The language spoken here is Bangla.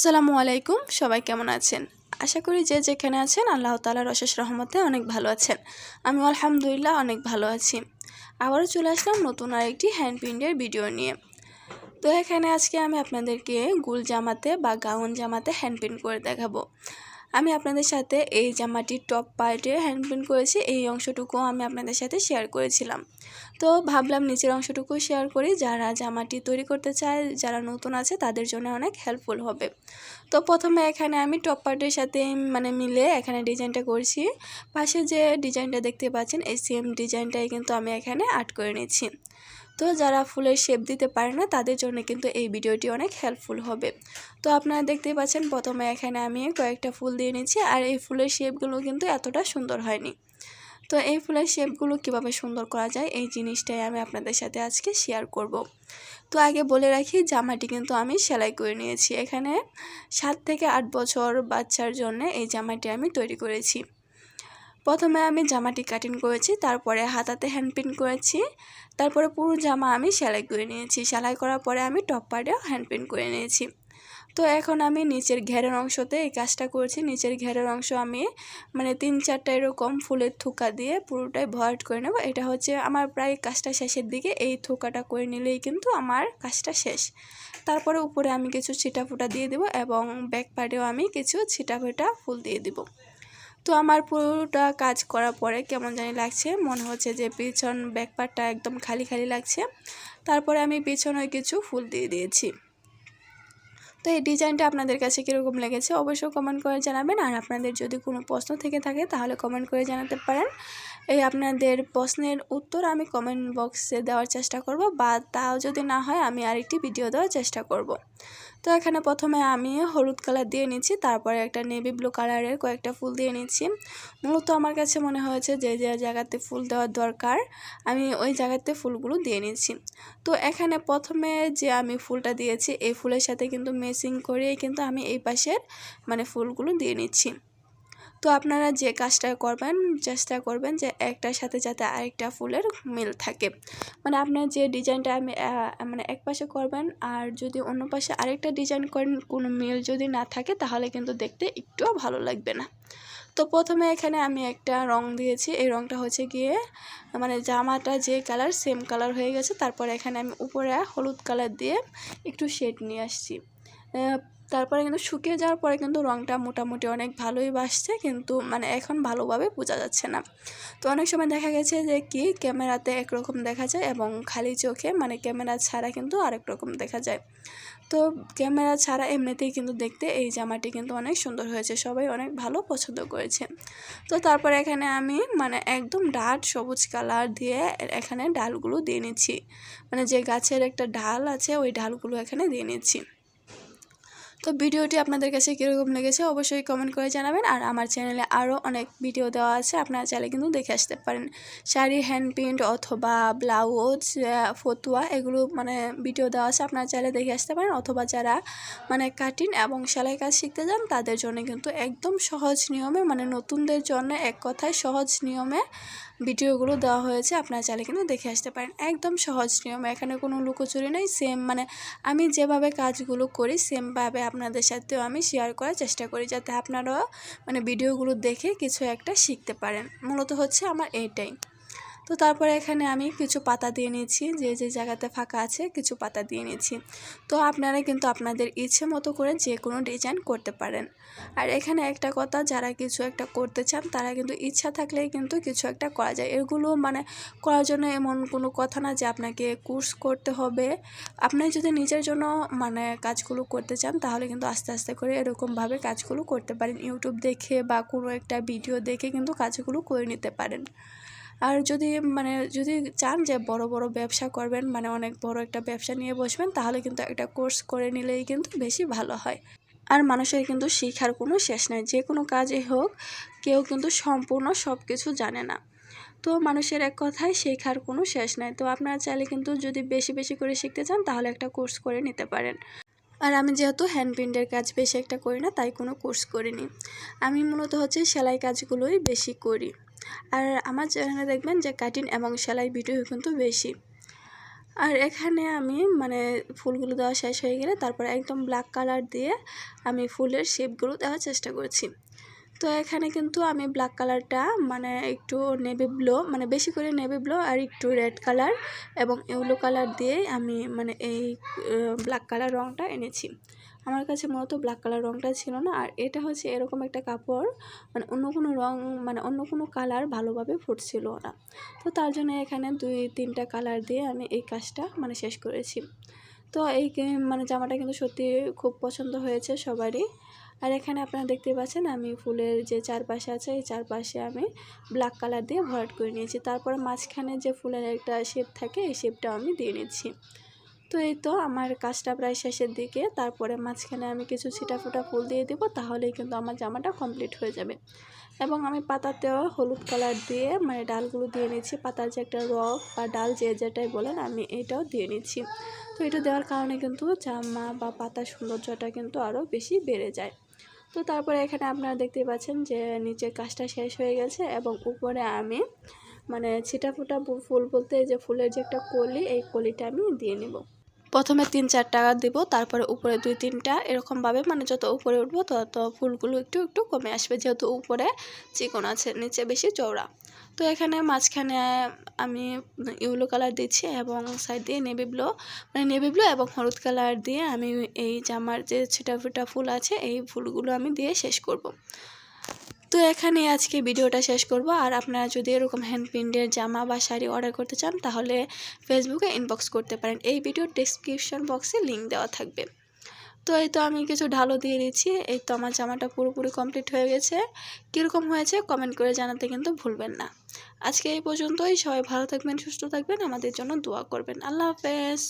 আসসালামু আলাইকুম, সবাই কেমন আছেন? আশা করি যে যেখানে আছেন আল্লাহ তালার অশেষ রহমতে অনেক ভালো আছেন। আমি আলহামদুলিল্লাহ অনেক ভালো আছি। আবারও চলে আসলাম নতুন আরেকটি হ্যান্ড প্রিন্টের ভিডিও নিয়ে। তো এখানে আজকে আমি আপনাদেরকে গুল জামাতে বা গাউন জামাতে হ্যান্ড প্রিন্ট করে দেখাবো। আমি আপনাদের সাথে এই জামাটির টপ পার্টে হ্যান্ড প্রিন্ট করেছি, এই অংশটুকু আমি আপনাদের সাথে শেয়ার করেছিলাম। তো ভাবলাম নিচের অংশটুকু শেয়ার করি। যারা জামাটি তৈরি করতে চায়, যারা নতুন আছে, তাদের জন্য অনেক হেল্পফুল হবে। তো প্রথমে এখানে আমি টপ পার্টের সাথে মানে মিলে এখানে ডিজাইনটা করছি। পাশে যে ডিজাইনটা দেখতে পাচ্ছেন, এই সেম ডিজাইনটাই কিন্তু আমি এখানে আর্ট করে নিচ্ছি। তো যারা ফুলের শেপ দিতে পারে না, তাদের জন্য কিন্তু এই ভিডিওটি অনেক হেল্পফুল হবে। তো আপনারা দেখতেই পাচ্ছেন, প্রথমে এখানে আমি কয়েকটা ফুল দিয়ে নিচ্ছি, আর এই ফুলের শেপগুলো কিন্তু এতটা সুন্দর হয়নি। তো এই ফুলের শেপগুলো কীভাবে সুন্দর করা যায় এই জিনিসটাই আমি আপনাদের সাথে আজকে শেয়ার করব। তো আগে বলে রাখি, জামাটি কিন্তু আমি সেলাই করে নিয়েছি। এখানে সাত থেকে আট বছর বাচ্চার জন্য এই জামাটি আমি তৈরি করেছি। প্রথমে আমি জামাটি কাটিং করেছি, তারপরে হাতাতে হ্যান্ড করেছি, তারপরে পুরো জামা আমি সেলাই করে নিয়েছি। সেলাই করার পরে আমি টপ পার্টেও হ্যান্ড করে নিয়েছি। তো এখন আমি নিচের ঘেরের অংশতে এই কাজটা করছি। নিচের ঘেরের অংশ আমি মানে তিন চারটা এরকম ফুলের থুকা দিয়ে পুরোটাই ভয়েড করে নেব। এটা হচ্ছে আমার প্রায় কাজটা শেষের দিকে। এই থুকাটা করে নিলেই কিন্তু আমার কাজটা শেষ। তারপরে উপরে আমি কিছু ছিটা ফুটা দিয়ে দেবো এবং ব্যাক পার্টেও আমি কিছু ছিটা ফুটা ফুল দিয়ে দিব। তো আমার পুরোটা কাজ করার পরে কেমন জানি লাগছে, মনে হচ্ছে যে পিছন ব্যাকপারটা একদম খালি খালি লাগছে। তারপরে আমি পিছনে কিছু ফুল দিয়ে দিয়েছি। তো এই ডিজাইনটা আপনাদের কাছে কীরকম লেগেছে অবশ্যই কমেন্ট করে জানাবেন। আর আপনাদের যদি কোনো প্রশ্ন থেকে থাকে তাহলে কমেন্ট করে জানাতে পারেন। এই আপনাদের প্রশ্নের উত্তর আমি কমেন্ট বক্সে দেওয়ার চেষ্টা করব বা তাও যদি না হয় আমি আরেকটি ভিডিও দেওয়ার চেষ্টা করব। তো এখানে প্রথমে আমি হলুদ কালার দিয়ে নিচ্ছি, তারপরে একটা নেভি ব্লু কালারের কয়েকটা ফুল দিয়ে নিচ্ছি। মূলত আমার কাছে মনে হয়েছে যে যে জায়গাতে ফুল দেওয়ার দরকার, আমি ওই জায়গাতে ফুলগুলো দিয়ে নিচ্ছি। তো এখানে প্রথমে যে আমি ফুলটা দিয়েছি, এই ফুলের সাথে কিন্তু মেসিং করেই কিন্তু আমি এই পাশের মানে ফুলগুলো দিয়ে নিচ্ছি। তো আপনারা যে কাজটা করবেন, চেষ্টা করবেন যে একটার সাথে যাতে আরেকটা ফুলের মিল থাকে। মানে আপনার যে ডিজাইনটা আমি মানে এক পাশে করবেন আর যদি অন্য পাশে আরেকটা ডিজাইন করেন, কোনো মিল যদি না থাকে, তাহলে কিন্তু দেখতে একটুও ভালো লাগবে না। তো প্রথমে এখানে আমি একটা রং দিয়েছি। এই রংটা হচ্ছে গিয়ে মানে জামাটা যে কালার, সেম কালার হয়ে গেছে। তারপর এখানে আমি উপরে হলুদ কালার দিয়ে একটু শেড নিয়ে আসছি। তারপরে কিন্তু শুকিয়ে যাওয়ার পরে কিন্তু রঙটা মোটামুটি অনেক ভালোই বাসছে, কিন্তু মানে এখন ভালোভাবে বোঝা যাচ্ছে না। তো অনেক সময় দেখা গেছে যে কি ক্যামেরাতে একরকম দেখা যায় এবং খালি চোখে মানে ক্যামেরা ছাড়া কিন্তু আরেক রকম দেখা যায়। তো ক্যামেরা ছাড়া এমনিতেই কিন্তু দেখতে এই জামাটি কিন্তু অনেক সুন্দর হয়েছে, সবাই অনেক ভালো পছন্দ করেছে। তো তারপরে এখানে আমি মানে একদম ডাট সবুজ কালার দিয়ে এখানে ডালগুলো দিয়ে নিচ্ছি। মানে যে গাছের একটা ডাল আছে, ওই ডালগুলো এখানে দিয়ে নিচ্ছি। তো ভিডিওটি আপনাদের কাছে কীরকম লেগেছে অবশ্যই কমেন্ট করে জানাবেন। আর আমার চ্যানেলে আরও অনেক ভিডিও দেওয়া আছে, আপনারা চাইলে কিন্তু দেখে আসতে পারেন। শাড়ি হ্যান্ড প্রিন্ট অথবা ব্লাউজ ফতুয়া এগুলো মানে ভিডিও দেওয়া আছে, আপনারা চাইলে দেখে আসতে পারেন। অথবা যারা মানে কাটিং এবং সেলাই কাজ শিখতে যান, তাদের জন্য কিন্তু একদম সহজ নিয়মে মানে নতুনদের জন্য এক কথায় সহজ নিয়মে ভিডিওগুলো দেওয়া হয়েছে, আপনারা চাইলে কিন্তু দেখে আসতে পারেন। একদম সহজ নিয়ম, এখানে কোনো লুকোচুরি নেই সেম মানে আমি যেভাবে কাজগুলো করি সেমভাবে আপনাদের সাথেও আমি শেয়ার করার চেষ্টা করি, যাতে আপনারাও মানে ভিডিওগুলো দেখে কিছু একটা শিখতে পারেন। মূলত হচ্ছে আমার এইটাই। তো তারপরে এখানে আমি কিছু পাতা দিয়ে নিয়েছি, যে যে জায়গাতে ফাঁকা আছে কিছু পাতা দিয়ে নিয়েছি। তো আপনারা কিন্তু আপনাদের ইচ্ছে মতো করে যে কোনো ডিজাইন করতে পারেন। আর এখানে একটা কথা, যারা কিছু একটা করতে চান, তারা কিন্তু ইচ্ছা থাকলেই কিন্তু কিছু একটা করা যায়। এগুলো মানে করার জন্য এমন কোনো কথা না যে আপনাকে কোর্স করতে হবে। আপনি যদি নিজের জন্য মানে কাজগুলো করতে চান, তাহলে কিন্তু আস্তে আস্তে করে এরকমভাবে কাজগুলো করতে পারেন। ইউটিউব দেখে বা কোনো একটা ভিডিও দেখে কিন্তু কাজগুলো করে নিতে পারেন। আর যদি মানে যদি চান যে বড় বড় ব্যবসা করবেন মানে অনেক বড় একটা ব্যবসা নিয়ে বসবেন, তাহলে কিন্তু একটা কোর্স করে নিলেই কিন্তু বেশি ভালো হয়। আর মানুষের কিন্তু শিখার কোনো শেষ নেই, যে কোনো কাজে হোক, কেউ কিন্তু সম্পূর্ণ সব কিছু জানে না। তো মানুষের এক কথায় শেখার কোনো শেষ নাই। তো আপনারা চাইলে কিন্তু যদি বেশি বেশি করে শিখতে চান, তাহলে একটা কোর্স করে নিতে পারেন। আর আমি যেহেতু হ্যান্ড প্রিন্টের কাজ বেশি একটা করি না, তাই কোনো কোর্স করিনি। আমি মূলত হচ্ছে সেলাই কাজগুলোই বেশি করি। আর আমার চ্যানেলে দেখবেন যে কাটিং এবং সেলাই ভিডিও কিন্তু বেশি। আর এখানে আমি মানে ফুলগুলো দেওয়া শেষ হয়ে গেলে তারপরে একদম ব্ল্যাক কালার দিয়ে আমি ফুলের শেপগুলো দেওয়ার চেষ্টা করছি। তো এখানে কিন্তু আমি ব্ল্যাক কালারটা মানে একটু নেভি ব্লু মানে বেশি করে নেভি ব্লু আর একটু রেড কালার এবং ইউলো কালার দিয়েই আমি মানে এই ব্ল্যাক কালার রঙটা এনেছি। আমার কাছে মূলত ব্ল্যাক কালার রঙটা ছিল না আর এটা হচ্ছে এরকম একটা কাপড় মানে অন্য কোনো রঙ মানে অন্য কোনো কালার ভালোভাবে ফুটছিল না। তো তার জন্য এখানে দুই, তিনটা কালার দিয়ে আমি এই কাজটা মানে শেষ করেছি। তো এই মানে জামাটা কিন্তু সত্যি খুব পছন্দ হয়েছে সবারই। আর এখানে আপনারা দেখতে পাচ্ছেন আমি ফুলের যে চারপাশে আছে, এই চারপাশে আমি ব্ল্যাক কালার দিয়ে ভরাট করে নিয়েছি। তারপরে মাঝখানে যে ফুলের একটা শেপ থাকে, এই শেপটা আমি দিয়ে নিচ্ছি। তো এই তো আমার কাজটা প্রায় শেষের দিকে। তারপরে মাঝখানে আমি কিছু ছিটা ফুটা ফুল দিয়ে দেবো, তাহলেই কিন্তু আমার জামাটা কমপ্লিট হয়ে যাবে। এবং আমি পাতাতেও হলুদ কালার দিয়ে মানে ডালগুলো দিয়ে নিচ্ছি। পাতার যে একটা রক বা ডাল যে যেটাই বলেন, আমি এটাও দিয়ে নিচ্ছি। তো এটা দেওয়ার কারণে কিন্তু জামা বা পাতার সৌন্দর্যটা কিন্তু আরও বেশি বেড়ে যায়। তো তারপরে এখানে আপনারা দেখতে পাচ্ছেন যে নিচের কাজটা শেষ হয়ে গেছে এবং উপরে আমি মানে ছিটা ফুটা ফুল বলতে যে ফুলের যে একটা কলি, এই কলিটা আমি দিয়ে নেব। প্রথমে তিন, চার টাকা দিব, তারপরে উপরে দুই, তিনটা, এরকমভাবে মানে যত উপরে উঠবো তত ফুলগুলো একটু একটু কমে আসবে, যেহেতু উপরে চিকন আছে, নিচে বেশি চওড়া তো এখানে মাঝখানে আমি ইউলো কালার দিচ্ছি এবং সাইড দিয়ে নেভি ব্লু মানে নেভি ব্লু এবং হলুদ কালার দিয়ে আমি এই জামার যে ছিটা ফুটা ফুল আছে, এই ফুলগুলো আমি দিয়ে শেষ করব। তো এখানে আজকে ভিডিওটা শেষ করব। আর আপনারা যদি এরকম হ্যান্ড প্রিন্টের জামা বা শাড়ি অর্ডার করতে চান, তাহলে ফেসবুকে ইনবক্স করতে পারেন। এই ভিডিওর ডিসক্রিপশন বক্সে লিঙ্ক দেওয়া থাকবে। তো এই তো আমি কিছু ঢালও দিয়ে দিচ্ছি। এই তো আমার জামাটা পুরোপুরি কমপ্লিট হয়ে গেছে। কীরকম হয়েছে কমেন্ট করে জানাতে কিন্তু ভুলবেন না। আজকে এই পর্যন্তই। সবাই ভালো থাকবেন, সুস্থ থাকবেন। আমাদের জন্য দোয়া করবেন। আল্লাহ হাফেজ।